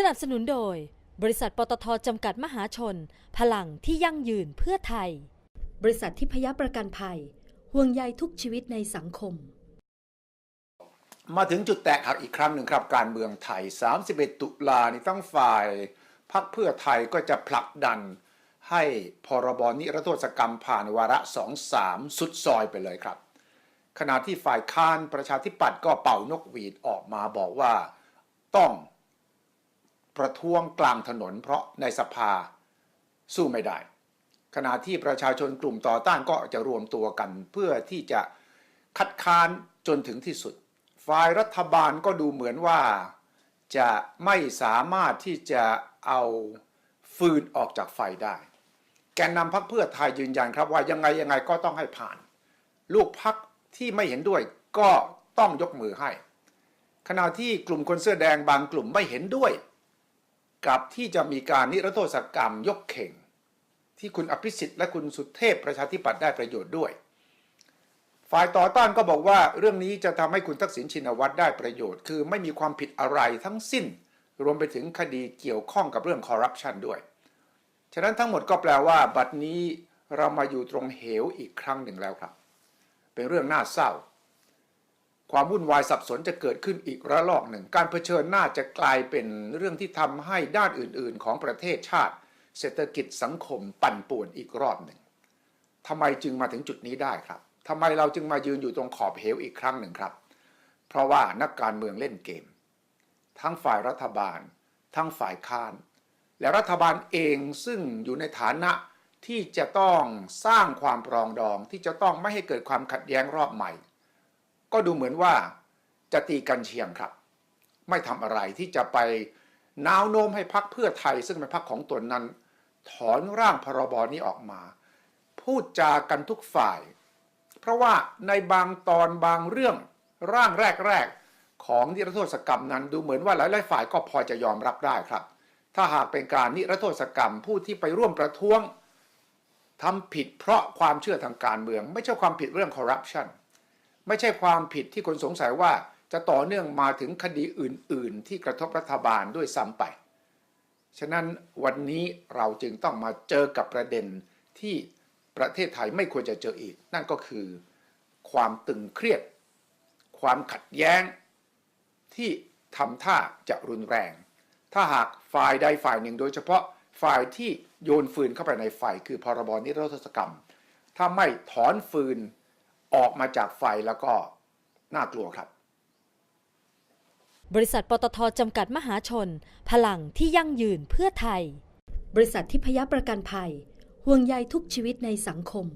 สนับสนุนโดย บริษัทปตทจำกัดมหาชน พลังที่ยั่งยืนเพื่อไทย บริษัททิพยประกันภัย ห่วงใยทุกชีวิตในสังคม มาถึงจุดแตกหักอีกครั้งหนึ่งครับ การเมืองไทย 31 ตุลานี่ทั้งฝ่ายพักเพื่อไทยก็จะผลักดัน ให้พรบนิรโทษกรรมผ่านวาระ2-3สุดซอยไปเลยครับ ขณะที่ฝ่ายค้านประชาธิปัตย์ก็เป่านกหวีดออกมาบอกว่า ต้อง ประท้วงกลางถนนเพราะในสภาสู้ไม่ได้ ขณะที่ประชาชนกลุ่มต่อต้านก็จะรวมตัวกัน เพื่อที่จะคัดค้านจนถึงที่สุด ฝ่ายรัฐบาลก็ดูเหมือนว่าจะไม่สามารถที่จะเอาฟืนออกจากไฟได้ แกนนำพักเพื่อไทยยืนยันครับว่ายังไงยังไงก็ต้องให้ผ่าน ลูกพักที่ไม่เห็นด้วยก็ต้องยกมือให้ ขณะที่กลุ่มคนเสื้อแดงบางกลุ่มไม่เห็นด้วย กับที่จะมีการนิรโทษกรรมยกเข่ง ที่คุณอภิสิทธิ์และคุณสุเทพประชาธิปัตย์ได้ประโยชน์ด้วย ฝ่ายต่อต้านก็บอกว่าเรื่องนี้จะทำให้คุณทักษิณชินวัตรได้ประโยชน์ คือไม่มีความผิดอะไรทั้งสิ้น รวมไปถึงคดีเกี่ยวข้องกับเรื่องคอร์รัปชันด้วย ฉะนั้นทั้งหมดก็แปลว่า บัดนี้เรามาอยู่ตรงเหวอีกครั้งหนึ่งแล้วครับ เป็นเรื่องน่าเศร้า ความวุ่นวายสับสนจะเกิดขึ้นอีกระลอกหนึ่ง การเผชิญหน้าจะกลายเป็นเรื่องที่ทำให้ด้านอื่น ๆ ของประเทศชาติ เศรษฐกิจสังคมปั่นป่วนอีกรอบหนึ่งทำไมจึงมาถึงจุดนี้ได้ครับทำไมเราจึงมายืนอยู่ตรงขอบเหวอีกครั้งหนึ่งครับ เพราะว่านักการเมืองเล่นเกม ทั้งฝ่ายรัฐบาล ทั้งฝ่ายค้าน และรัฐบาลเองซึ่งอยู่ในฐานะที่จะต้องสร้างความปรองดองที่จะต้องไม่ให้เกิดความขัดแย้งรอบใหม่ ก็ดูเหมือนว่าจะตีกันเชียงครับ ไม่ทำอะไรที่จะไปนาวโน้มให้พักเพื่อไทย ซึ่งเป็นพักของตนนั้น ถอนร่างพรบนี้ออกมา พูดจากันทุกฝ่าย เพราะว่าในบางตอนบางเรื่องร่างแรกๆ ของนิรโทษกรรมนั้นดูเหมือนว่าหลายๆฝ่ายก็พอจะยอมรับได้ครับ ถ้าหากเป็นการนิรโทษกรรมผู้ที่ไปร่วมประท้วงทำผิดเพราะความเชื่อทางการเมือง ไม่ใช่ความผิดเรื่องคอร์รัปชัน ไม่ใช่ความผิดที่คนสงสัยว่าจะต่อเนื่องมาถึงคดีอื่น ๆ ที่กระทบรัฐบาลด้วยซ้ำไป ฉะนั้นวันนี้เราจึงต้องมาเจอกับประเด็นที่ประเทศไทยไม่ควรจะเจออีก นั่นก็คือ ความตึงเครียด ความขัดแย้ง ที่ทำท่าจะรุนแรง ถ้าหากฝ่ายใดฝ่ายหนึ่งโดยเฉพาะฝ่ายที่โยนฟืนเข้าไปในไฟคือพรบนิรโทษกรรม ถ้าไม่ถอนฟืน ออกมาจากไฟแล้วก็น่ากลัวครับ บริษัทปตทจำกัดมหาชน พลังที่ยั่งยืนเพื่อไทย บริษัททิพยประกันภัย ห่วงใยทุกชีวิตในสังคม